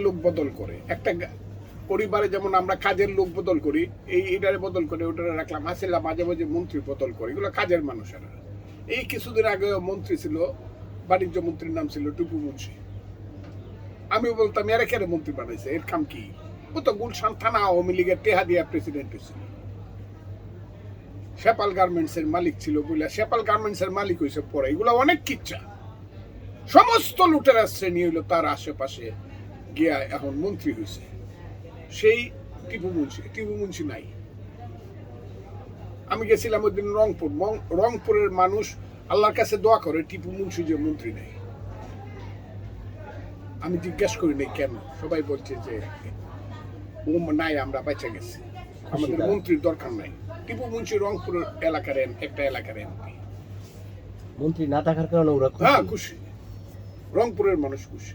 লোক বদল করে। একটা পরিবারে যেমন আমরা কাজের লোক বদল করি, এই এটারে বদল করে, ওটারে রাখলাম। হাসিলা মাঝে মাঝে মন্ত্রী বদল করে। এগুলো কাজের মানুষেরা। এই কিছুদিন আগে মন্ত্রী ছিল, বাণিজ্য মন্ত্রীর নাম ছিল টুপু মুন্সি। আমি বলতাম, এরা কেন মন্ত্রী বানাইছে? এর কাম কি? ও তো গুলশান থানা আওয়ামী লীগের টেহা দিয়া প্রেসিডেন্ট হয়েছিল সেপাল গার্মেন্টস এর মালিক ছিল বলে সেপাল গার্মেন্টস এর মালিক হয়েছে পরে। এগুলো অনেক কিচ্ছা। সমস্ত লুটেরা শ্রেণি হইল তার আশেপাশে। গিয়া এখন মন্ত্রী হয়েছে সেই টিপু মুন্সি টিপু মুন্সি নাই। আমি গেছিলাম ওই দিন রংপুর। রংপুরের মানুষ আল্লাহর কাছে দোয়া করে টিপু মুন্সি যে মন্ত্রী নেই। আমি জিজ্ঞেস করি নাই কেন? সবাই বলছে যে ও নাই আমরা বেঁচে গেছি। আমাদের মন্ত্রীর দরকার নাই। টিপু মুন্সি রংপুর এলাকার একটা এলাকার এমপি মন্ত্রী না থাকার কারণে ওরা হ্যাঁ খুশি। রংপুরের মানুষ খুশি।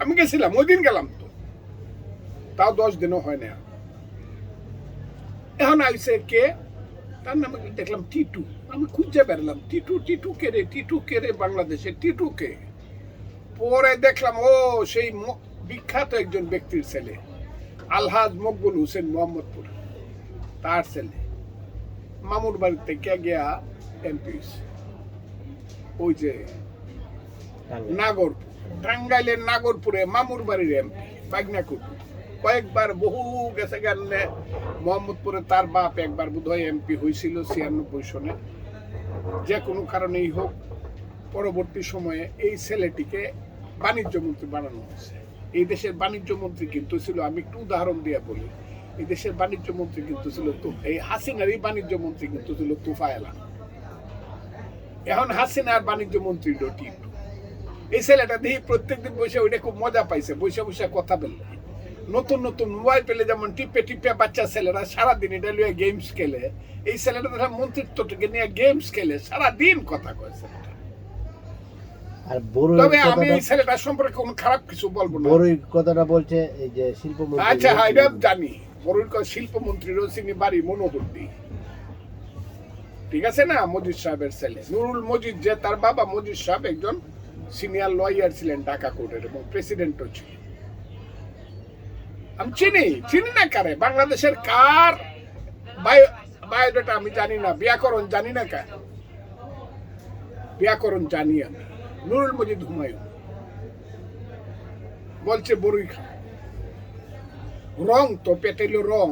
আমি গেছিলাম ওই দিন গেলাম তো। তাও দশ দিনও হয় না এখন আইসে কে? তার নামে দেখলাম টিটু। আমি খুঁজে বেরলাম টিটু টিটু কে রে? টিটু কে রে বাংলাদেশে টিটু কে? পরে দেখলাম ও সেই বিখ্যাত একজন ব্যক্তির ছেলে আলহাজ মকবুল হোসেন মোহাম্মদপুর তার ছেলে। মামুর বাড়িতে কে গিয়া এমপি ওই যে নাগরপুর। টাঙ্গাইলের নাগরপুরে মামুর বাড়ির এমপি বাগনাকুট কয়েকবার বহু গেছে গানে মোহাম্মদপুরে তার বাপ একবার বোধহয় এমপি হয়েছিল ছিয়ানব্বই সনে। যে কোনো কারণেই হোক, পরবর্তী সময়ে এই ছেলেটিকে বাণিজ্য মন্ত্রী বানানো হয়েছে। এই দেশের বাণিজ্য মন্ত্রী কিন্তু ছিল, আমি একটু উদাহরণ দিয়ে বলি, এই দেশের বাণিজ্য মন্ত্রী কিন্তু ছিল এই হাসিনারই বাণিজ্য মন্ত্রী কিন্তু ছিল তুফায়েলা এখন হাসিনার বাণিজ্য মন্ত্রী টিটু এই ছেলেটা দেখি প্রত্যেকদিন বসে ওইটা খুব মজা পাইছে বসে বসে কথা বললে। নতুন নতুন মোবাইল পেলে যেমন টিপে টিপে বাচ্চা ছেলেরা সারাদিন এটা লিয়ে গেমস খেলে এই ছেলেটা দেখা মন্ত্রিত্বটাকে নিয়ে গেমস খেলে সারাদিন কথা কয় ছেলেটা। আর বড় তবে আমি এই ছেলেটার সম্পর্কে কোনো খারাপ কিছু বলব না। বড়ই কথাটা বলছে এই যে শিল্প মন্ত্রী আচ্ছা হ্যাঁ এটা জানি। বড়ুর শিল্পমন্ত্রী রসিনী বাড়ি মনোহরদি ঠিক আছে না মজিদ সাহেবের ছেলে। নুরুল মজিদ যে তার বাবা মজিদ সাহেব একজন সিনিয়র লয়ার ছিলেন ঢাকা কোর্টের এবং প্রেসিডেন্টও ছিলেন। আমি চিনি চিনি না কারে? বাংলাদেশের কার বায়োডাটা আমি জানি না, ব্যাকরণ জানি না কার? ব্যাকরণ জানি আমি। নুরুল মজিদ হুমায়ুন। বলছে বড়ুই খা রং তো পেটেল রং।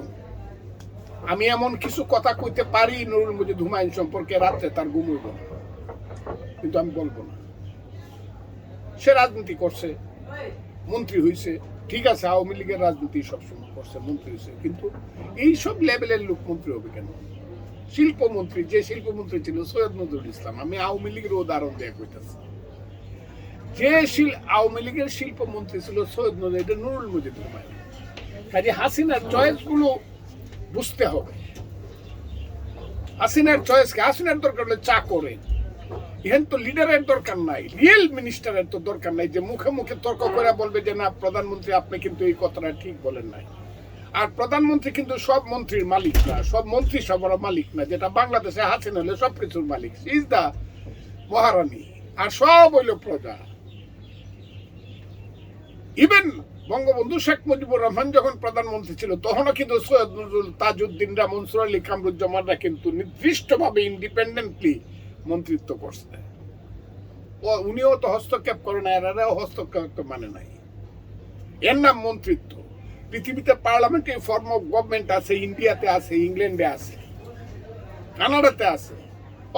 আমি এমন কিছু কথা কইতে পারি নুরুল মজিদ হুমায়ুন সম্পর্কে রাত্রে তার ঘুম কিন্তু আমি বলব না। সে রাজনীতি করছে, মন্ত্রী হইছে। ঠিক আছে, আওয়ামী লীগের রাজনীতি সবসময় করছে, মন্ত্রী হয়েছে কিন্তু এই সব লেভেলের লোক মন্ত্রী হবে কেন? শিল্পমন্ত্রী, যে শিল্পমন্ত্রী ছিল, সৈয়দ নজরুল ইসলাম, আমি আওয়ামী লীগের উদাহরণ দেয়া কইতেছি। যে শিল, আওয়ামী লীগের শিল্পমন্ত্রী ছিল সৈয়দ নজরুল, এটা নুরুল মজিদ হুমায়ুন কাজে হাসিনার চয়েসগুলো বুঝতে হবে। হাসিনার চয়েস কে হাসিনার দরকার হলে চা করে তো লিডারের দরকার নাই রিয়েল মিনিস্টারের তো দরকার নাই যে মুখে মুখে তর্ক করে বলবে যে, না, প্রধানমন্ত্রী, আপনি কিন্তু এই কথাটা ঠিক বলেন নাই। আর প্রধানমন্ত্রী কিন্তু সব মন্ত্রীর মালিক না, সব মন্ত্রী সবার মালিক না, যেটা বাংলাদেশে হাসিনা হলে সব কিছুর মালিক। ইজ দা মহারানী, আর সব হইল প্রজা। ইভেন বঙ্গবন্ধু শেখ মুজিবুর রহমান যখন প্রধানমন্ত্রী ছিল, তখনও কিন্তু সৈয়দ নজরুল তাজউদ্দিনরা মনসুর আলী কামরুজ্জামানরা কিন্তু নির্দিষ্টভাবে ইন্ডিপেন্ডেন্টলি মন্ত্রিত্ব করছে। ও, উনিও তো হস্তক্ষেপ করে না এরাও হস্তক্ষেপ মানে নাই। এর নাম মন্ত্রিত্ব। পৃথিবীতে পার্লামেন্টে ফর্ম অফ গভর্নমেন্ট আছে, ইন্ডিয়াতে আছে, ইংল্যান্ডে আছে, কানাডাতে আছে,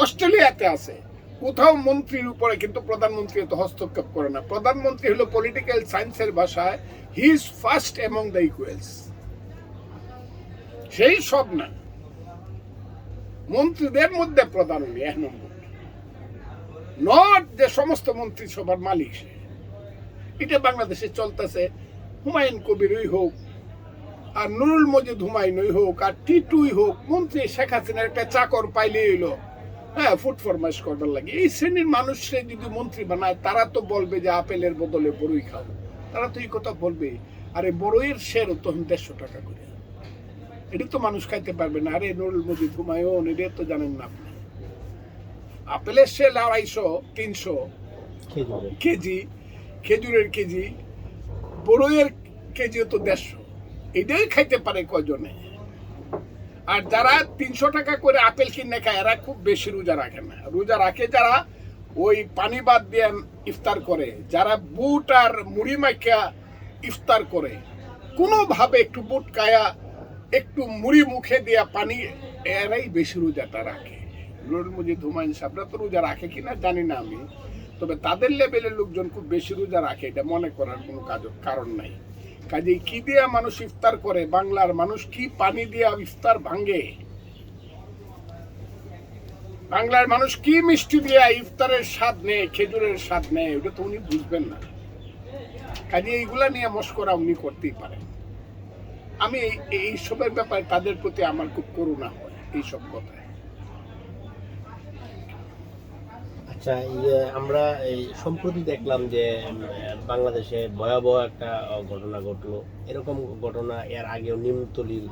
অস্ট্রেলিয়াতে আছে। কোথাও মন্ত্রীর উপরে কিন্তু প্রধানমন্ত্রী তো হস্তক্ষেপ করে না। প্রধানমন্ত্রী হলো পলিটিক্যাল সায়েন্সের ভাষায় he is first among the equals সেই সব না। মন্ত্রীদের মধ্যে প্রধান উনি, এক নম্বর। নট যে সমস্ত মন্ত্রী সবার মালিক সে। এটা বাংলাদেশে চলতেছে। হুমায়ুন কবিরই হোক, আর নুরুল মজিদ হুমায়ুনই হোক, আর টিটুই হোক, মন্ত্রী শেখ হাসিনার একটা চাকর পাইলে হইল। হ্যাঁ ফুড ফরমাইশ করবার লাগে। এই শ্রেণির মানুষরে যদি মন্ত্রী বানায়, তারা তো বলবে যে আপেলের বদলে বড়ই খাও। তারা তো এই কথা বলবে। আরে বড়ইয়ের শের তখন দেড়শো টাকা করে। এটা তো মানুষ খাইতে পারবে না। আরে নুরুল মজিদ হুমায়ুন, এটা তো জানেন না আপনি। আপেলের সেল আড়াইশো তিনশো কেজি খেজুরের কেজি বড়ইয়ের কেজি তো দেড়শো। এটাই খাইতে পারে কজনে আর যারা তিনশো টাকা করে আপেল কিনে খায় এরা খুব বেশি রোজা রাখে না। রোজা রাখে যারা ওই পানি বাদ দিয়ে ইফতার করে যারা বুট আর মুড়ি মাইকা ইফতার করে। কোনোভাবে একটু বুট কায়া একটু মুড়ি মুখে দিয়া পানি এরাই বেশি রোজাটা রাখে। নুরুল মুজিদ হুমায়ুন সাহেবরা তো রোজা রাখে কিনা জানি না আমি। তবে তাদের লেভেলের লোকজন খুব বেশি রোজা রাখে, এটা মনে করার কোনো কাজ কারণ নাই। কাজেই কি দিয়া মানুষ ইফতার করে? বাংলার মানুষ কি পানি দিয়া ইফতার ভাঙে? বাংলার মানুষ কি মিষ্টি দিয়া ইফতারের স্বাদ নেয়, খেজুরের স্বাদ নেয়? ওটা তো উনি বুঝবেন না। কাজে এইগুলা নিয়ে মস্করা উনি করতেই পারেন। আমি এইসবের ব্যাপারে তাদের প্রতি আমার খুব করুণা হয়, এইসব কথায়। আচ্ছা ইয়ে, আমরা এই সম্প্রতি দেখলাম যে বাংলাদেশে ভয়াবহ একটা ঘটনা ঘটলো। এরকম ঘটনা এর আগেও নিমতলির